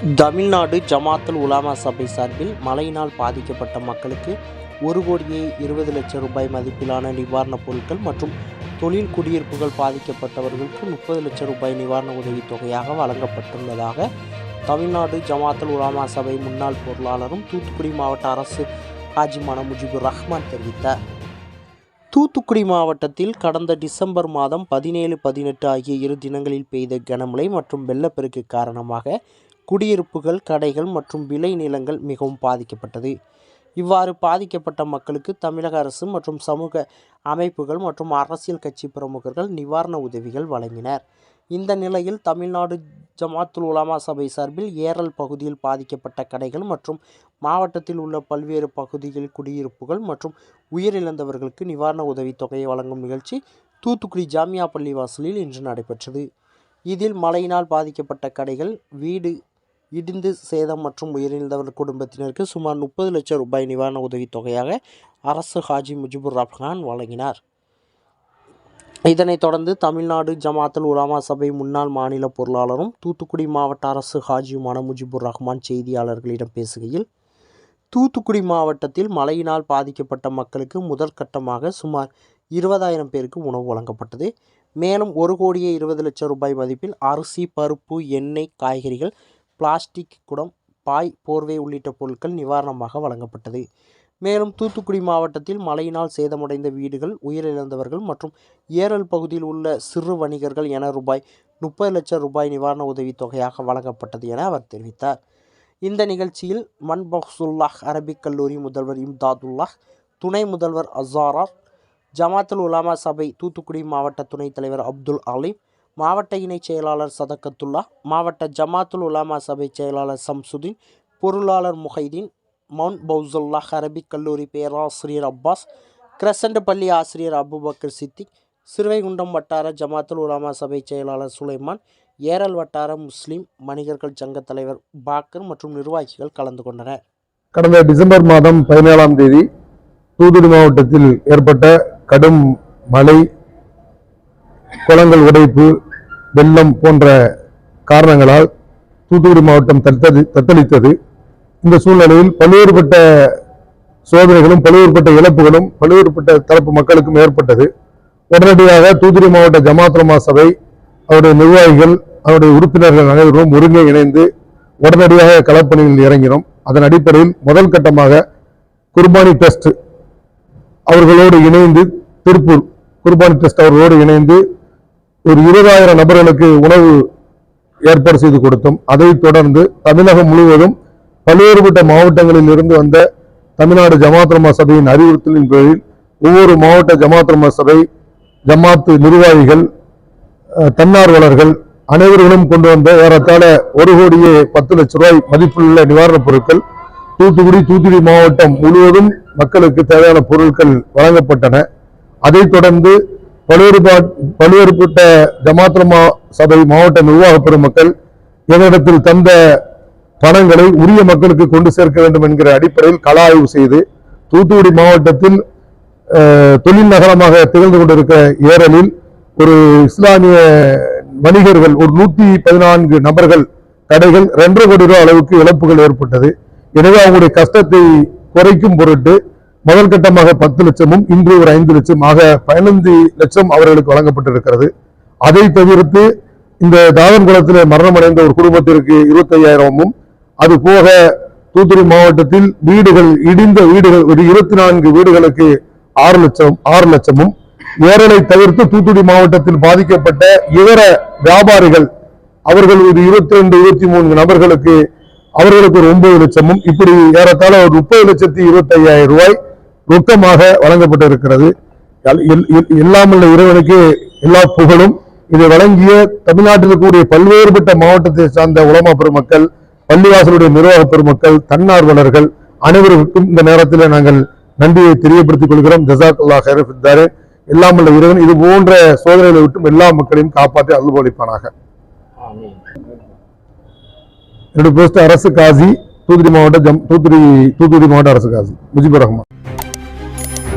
தமிழ்நாடு ஜமாத்துல் உலாமா சபை சார்பில் மழையினால் பாதிக்கப்பட்ட மக்களுக்கு ஒரு கோடியே இருபது லட்சம் ரூபாய் மதிப்பிலான நிவாரணப் பொருட்கள் மற்றும் தொழில் குடியிருப்புகள் பாதிக்கப்பட்டவர்களுக்கு முப்பது லட்சம் ரூபாய் நிவாரண உதவித் தொகையாக வழங்கப்பட்டுள்ளதாக தமிழ்நாடு ஜமாத்துல் உலாமா சபை முன்னாள் பொருளாளரும் தூத்துக்குடி மாவட்ட அரசு ஹாஜிமான முஜிபுர் ரஹ்மான் தெரிவித்தார். தூத்துக்குடி மாவட்டத்தில் கடந்த டிசம்பர் மாதம் பதினேழு பதினெட்டு ஆகிய இரு தினங்களில் பெய்த கனமழை மற்றும் வெள்ளப்பெருக்கு காரணமாக குடியிருப்புகள் கடைகள் மற்றும் விளை நிலங்கள் மிகவும் பாதிக்கப்பட்டது. இவ்வாறு பாதிக்கப்பட்ட மக்களுக்கு தமிழக அரசு மற்றும் சமூக அமைப்புகள் மற்றும் அரசியல் கட்சி பிரமுகர்கள் நிவாரண உதவிகள் வழங்கினர். இந்த நிலையில் தமிழ்நாடு ஜமாத்துல் உலமா சபை சார்பில் ஏரல் பகுதியில் பாதிக்கப்பட்ட கடைகள் மற்றும் மாவட்டத்தில் உள்ள பல்வேறு பகுதிகளில் குடியிருப்புகள் மற்றும் உயிரிழந்தவர்களுக்கு நிவாரண உதவித் தொகையை வழங்கும் நிகழ்ச்சி தூத்துக்குடி ஜாமியா பள்ளிவாசலில் இன்று நடைபெற்றது. இதில் மழையினால் பாதிக்கப்பட்ட கடைகள் வீடு இடிந்து சேதம் மற்றும் உயிரிழந்தவர் குடும்பத்தினருக்கு சுமார் முப்பது லட்சம் ரூபாய் நிவாரண உதவித்தொகையாக அரசு ஹாஜி முஜிபுர் ரஹ்மான் வழங்கினார். இதனைத் தொடர்ந்து தமிழ்நாடு ஜமாத்துல் உலாமா சபை முன்னாள் மாநில பொருளாளரும் தூத்துக்குடி மாவட்ட அரசு ஹாஜியுமான முஜிபுர் ரஹ்மான் செய்தியாளர்களிடம் பேசுகையில் தூத்துக்குடி மாவட்டத்தில் மழையினால் பாதிக்கப்பட்ட மக்களுக்கு முதற்கட்டமாக சுமார் இருபதாயிரம் பேருக்கு உணவு வழங்கப்பட்டது. மேலும் ஒரு கோடியே இருபது லட்சம் ரூபாய் மதிப்பில் அரிசி பருப்பு எண்ணெய் காய்கறிகள் பிளாஸ்டிக் குடம் பாய் போர்வை உள்ளிட்ட பொருட்கள் நிவாரணமாக வழங்கப்பட்டது. மேலும் தூத்துக்குடி மாவட்டத்தில் மழையினால் சேதமடைந்த வீடுகள் உயிரிழந்தவர்கள் மற்றும் ஏரல் பகுதியில் உள்ள சிறு வணிகர்கள் என ரூபாய் முப்பது லட்சம் ரூபாய் நிவாரண உதவித் தொகையாக வழங்கப்பட்டது என அவர் தெரிவித்தார். இந்த நிகழ்ச்சியில் மன்பஹ்சுல்லாஹ் அரபிக் கல்லூரி முதல்வர் இம்தாதுல்லாஹ் துணை முதல்வர் அசாரார் ஜமாத்துல் உலாமா சபை தூத்துக்குடி மாவட்ட துணைத் தலைவர் அப்துல் அலீம் மாவட்ட இணைச் செயலாளர் சதக்கத்துல்லா மாவட்ட ஜமாத்துல் உலாமா சபை செயலாளர் சம்சுதீன் பொருளாளர் முஹைதீன் மவுண்ட் பௌசுல்லாஹ் அரபிக் கல்லூரி பேராசிரியர் அப்பாஸ் கிரசண்ட் பள்ளி ஆசிரியர் அபுபக்கர் சித்திக் சிறுவைகுண்டம் வட்டார ஜமாத்துல் உலாமா சபை செயலாளர் சுலைமான் ஏரல் வட்டார முஸ்லிம் வணிகர்கள் சங்க தலைவர் பாக்கர் மற்றும் நிர்வாகிகள் கலந்து கொண்டனர். கடந்த டிசம்பர் மாதம் பதினேழாம் தேதி தூத்துக்குடி மாவட்டத்தில் ஏற்பட்ட கடும் மழை குளங்கள் உடைப்பு வெள்ளம் போன்ற காரணங்களால் தூத்துக்குடி மாவட்டம் தத்தளி தத்தளித்தது. இந்த சூழ்நிலையில் பல்வேறுபட்ட சோதனைகளும் பல்வேறுபட்ட இழப்புகளும் பல்வேறுபட்ட தரப்பு மக்களுக்கும் ஏற்பட்டது. உடனடியாக தூத்துக்குடி மாவட்ட ஜமாத்ரமா சபை அவருடைய நிர்வாகிகள் அவருடைய உறுப்பினர்கள் அனைவரும் ஒருங்கே இணைந்து உடனடியாக களப்பணியில் இறங்கினோம். அதன் அடிப்படையில் முதல் கட்டமாக குர்பானி டெஸ்ட் அவர்களோடு இணைந்து திருப்பூர் குர்பானி டெஸ்ட் அவர்களோடு இணைந்து ஒரு இருபதாயிரம் நபர்களுக்கு உணவு ஏற்பாடு செய்து கொடுத்தோம். அதைத் தொடர்ந்து தமிழகம் முழுவதும் பல்வேறுபட்ட மாவட்டங்களில் இருந்து வந்த தமிழ்நாடு ஜமாத்ரமா சபையின் அறிவுறுத்தலின் பேரில் ஒவ்வொரு மாவட்ட ஜமாத்ரமா சபை ஜமாத்து நிர்வாகிகள் தன்னார்வலர்கள் அனைவர்களும் கொண்டு வந்த ஏறத்தாழ ஒரு கோடியே பத்து லட்ச ரூபாய் மதிப்புள்ள நிவாரணப் பொருட்கள் தூத்துக்குடி தூத்துக்குடி மாவட்டம் முழுவதும் மக்களுக்கு தேவையான பொருட்கள் வழங்கப்பட்டன. அதைத் தொடர்ந்து பல்வேறுபட்ட ஜமாத்ரமா சபை மாவட்ட நிர்வாக பெருமக்கள் என்னிடத்தில் தந்த பணங்களை உரிய மக்களுக்கு கொண்டு சேர்க்க வேண்டும் என்கிற அடிப்படையில் கள ஆய்வு செய்து தூத்துக்குடி மாவட்டத்தில் தொழில் நகரமாக திகழ்ந்து கொண்டிருக்கிற ஏரலில் ஒரு இஸ்லாமிய வணிகர்கள் ஒரு நூத்தி பதினான்கு நபர்கள் கடைகள் ரெண்டரை கோடி ரூபாய் அளவுக்கு இழப்புகள் ஏற்பட்டது. எனவே அவங்களுடைய கஷ்டத்தை குறைக்கும் பொருட்டு முதல் கட்டமாக பத்து லட்சமும் இன்று ஒரு ஐந்து லட்சம் ஆக பதினைந்து லட்சம் அவர்களுக்கு வழங்கப்பட்டிருக்கிறது. அதை தவிர்த்து இந்த தாவன்குளத்தில் மரணமடைந்த ஒரு குடும்பத்திற்கு இருபத்தையாயிரமும் அது போக தூத்துக்குடி மாவட்டத்தில் வீடுகள் இடிந்த வீடுகள் ஒரு இருபத்தி நான்கு வீடுகளுக்கு ஆறு லட்சம் ஆறு லட்சமும். ஏரலை தவிர்த்து தூத்துக்குடி மாவட்டத்தில் பாதிக்கப்பட்ட இதர வியாபாரிகள் அவர்கள் ஒரு இருபத்தி ரெண்டு இருபத்தி மூணு நபர்களுக்கு அவர்களுக்கு ஒரு ஒன்பது லட்சமும். இப்படி ஏறத்தாழ ஒரு முப்பது லட்சத்தி இருபத்தி ஐயாயிரம் ரூபாய் ரொக்கமாக வழங்கப்பட்டிருக்கிறது. இருக்கிறது எல்- இறைவனுக்கு எல்லா புகழும். இதை வழங்கிய தமிழ்நாட்டில் கூடிய பல்வேறுபட்ட மாவட்டத்தை சார்ந்த உலமா பெருமக்கள் பள்ளிவாசலுடைய நிர்வாக பெருமக்கள் தன்னார்வலர்கள் அனைவருக்கும் இந்த நேரத்தில் நாங்கள் நன்றியை தெரியப்படுத்திக் கொள்கிறோம். ஜசாக் அல்லா ஹைரஃபித்தாரே இறைவன் இது போன்ற சோதனைகளை விட்டும் எல்லா மக்களையும் காப்பாற்றி அருள்பளிப்பானாக என்னுடைய போஸ்ட் அரசு காசி தூத்துக்குடி மாவட்ட ஜம் தூத்துக்குடி தூத்துக்குடி மாவட்ட அரசு காசி. முஜிபுர் ரஹ்மான்.